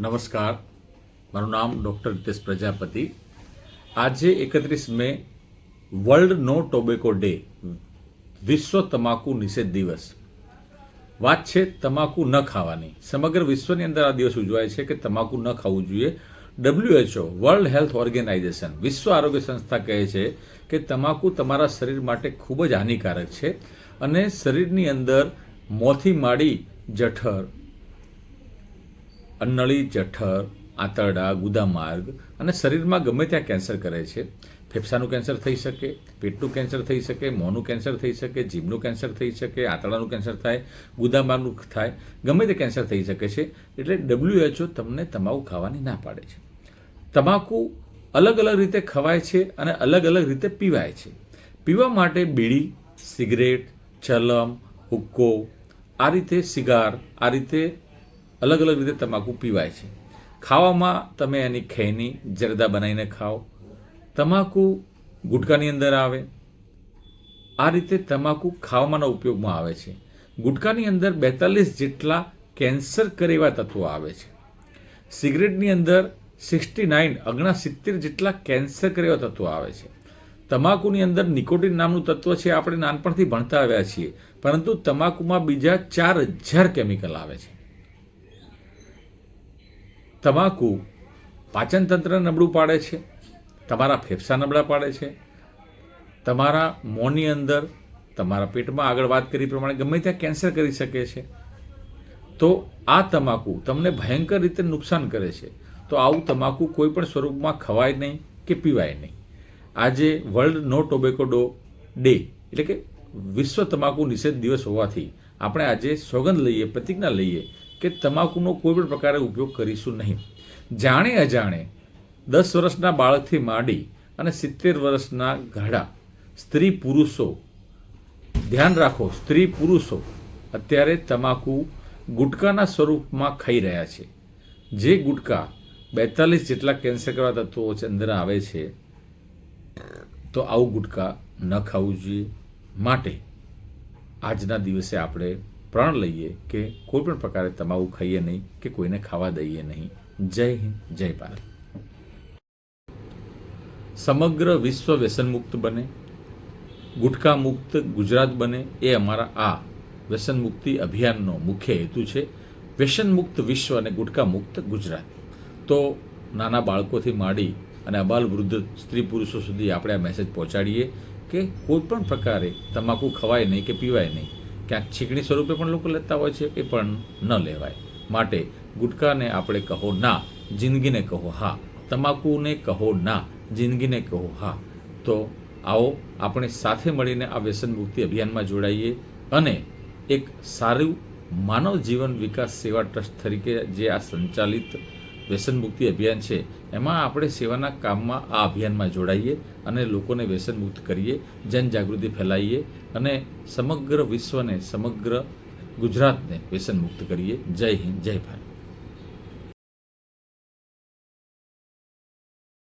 નમસ્કાર. મારું નામ ડૉક્ટર રિતેશ પ્રજાપતિ. આજે એકત્રીસ મે વર્લ્ડ નો ટોબેકો ડે, વિશ્વ તમાકુ નિષેધ દિવસ. વાત છે તમાકુ ન ખાવાની. સમગ્ર વિશ્વની અંદર આ દિવસ ઉજવાય છે કે તમાકુ ન ખાવું જોઈએ. ડબ્લ્યુએચઓ વર્લ્ડ હેલ્થ ઓર્ગેનાઇઝેશન વિશ્વ આરોગ્ય સંસ્થા કહે છે કે તમાકુ તમારા શરીર માટે ખૂબ જ હાનિકારક છે અને શરીરની અંદર મોથી માડી, જઠર અન્નળી, જઠર, આંતરડા, ગુદામાર્ગ અને શરીરમાં ગમે ત્યાં કેન્સર કરે છે. ફેફસાનું કેન્સર થઈ શકે, પેટનું કેન્સર થઈ શકે, મોંનું કેન્સર થઈ શકે, જીભનું કેન્સર થઈ શકે, આંતરડાનું કેન્સર થાય, ગુદામાર્ગનું થાય, ગમે તે કેન્સર થઈ શકે છે, એટલે ડબલ્યુએચઓ તમને તમાકુ ખાવાની ના પાડે છે. તમાકુ અલગ અલગ રીતે ખવાય છે અને અલગ અલગ રીતે પીવાય છે. પીવા માટે બીડી, સિગરેટ, ચલમ, હુક્કો, આ રીતે સિગાર, આ રીતે અલગ અલગ રીતે તમાકુ પીવાય છે. ખાવામાં તમે એની ખૈની, જરદા બનાવીને ખાઓ. તમાકુ ગુટકાની અંદર આવે. આ રીતે તમાકુ ખાવામાંના ઉપયોગમાં આવે છે. ગુટકાની અંદર બેતાલીસ જેટલા કેન્સર કરે એવા તત્વો આવે છે. સિગરેટની અંદર સિક્સટી નાઇન અગણા સિત્તેર જેટલા કેન્સર કરે એવા તત્વો આવે છે. તમાકુની અંદર નિકોટિન નામનું તત્વ છે, આપણે નાનપણથી ભણતા આવ્યા છીએ. પરંતુ તમાકુમાં બીજા ચાર હજાર કેમિકલ આવે છે. તમાકુ પાચનતંત્ર નબળું પાડે છે, તમારા ફેફસા નબળા પાડે છે, તમારા મોંની અંદર તમારા પેટમાં આગળ વાત કરી પ્રમાણે ગમે ત્યાં કેન્સર કરી શકે છે. તો આ તમાકુ તમને ભયંકર રીતે નુકસાન કરે છે. તો આવું તમાકુ કોઈ પણ સ્વરૂપમાં ખવાય નહીં કે પીવાય નહીં. આજે વર્લ્ડ નો ટોબેકો ડો ડે એટલે કે વિશ્વ તમાકુ નિષેધ દિવસ હોવાથી આપણે આજે સોગંદ લઈએ, પ્રતિજ્ઞા લઈએ કે તમાકુનો કોઈ પણ પ્રકારે ઉપયોગ કરીશું નહીં. જાણે અજાણે દસ વર્ષના બાળકથી માંડી અને સિત્તેર વર્ષના ઘાડા સ્ત્રી પુરુષો, ધ્યાન રાખો, સ્ત્રી પુરુષો અત્યારે તમાકુ ગુટકાના સ્વરૂપમાં ખાઈ રહ્યા છે. જે ગુટકા બેતાલીસ જેટલા કેન્સર કરવા તત્વો અંદર આવે છે, તો આવું ગુટકા ન ખાવું જોઈએ. માટે આજના દિવસે આપણે પ્રણ લઈએ કે કોઈ પણ પ્રકારે તમાકુ ખાઈએ નહીં કે કોઈને ખાવા દઈએ નહીં. જય હિન્દ, જય ભારત. સમગ્ર વિશ્વ વ્યસનમુક્ત બને. ગુટખા મુક્ત ગુજરાત બને એ અમારા આ વ્યસન મુક્તિ અભિયાનનો મુખ્ય હેતુ છે. વ્યસન મુક્ત વિશ્વ અને ગુટખા મુક્ત ગુજરાત. તો નાના બાળકોથી માંડી અને અબાલ વૃદ્ધ સ્ત્રી પુરુષો સુધી આપણે આ મેસેજ પહોંચાડીએ કે કોઈ પણ પ્રકારે તમાકુ ખવાય નહીં કે પીવાય નહીં. ક્યાંક છીકણી સ્વરૂપે પણ લોકો લેતા હોય છે, એ પણ ન લેવાય. માટે ગુટકાને આપણે કહો ના, જિંદગીને કહો હા. તમાકુને કહો ના, જિંદગીને કહો હા. તો આવો આપણે સાથે મળીને આ વ્યસન મુક્તિ અભિયાનમાં જોડાઈએ અને એક સારું માનવ જીવન વિકાસ સેવા ટ્રસ્ટ તરીકે જે આ સંચાલિત વ્યસન મુક્તિ અભિયાન છે. એમાં આપણે સેવાના કામમાં આ અભિયાનમાં જોડાઈએ અને લોકોને વ્યસન મુક્ત કરીએ, જનજાગૃતિ ફેલાવીએ અને સમગ્ર વિશ્વને, સમગ્ર ગુજરાતને વ્યસન મુક્ત કરીએ. જય હિન્દ, જય ભારત.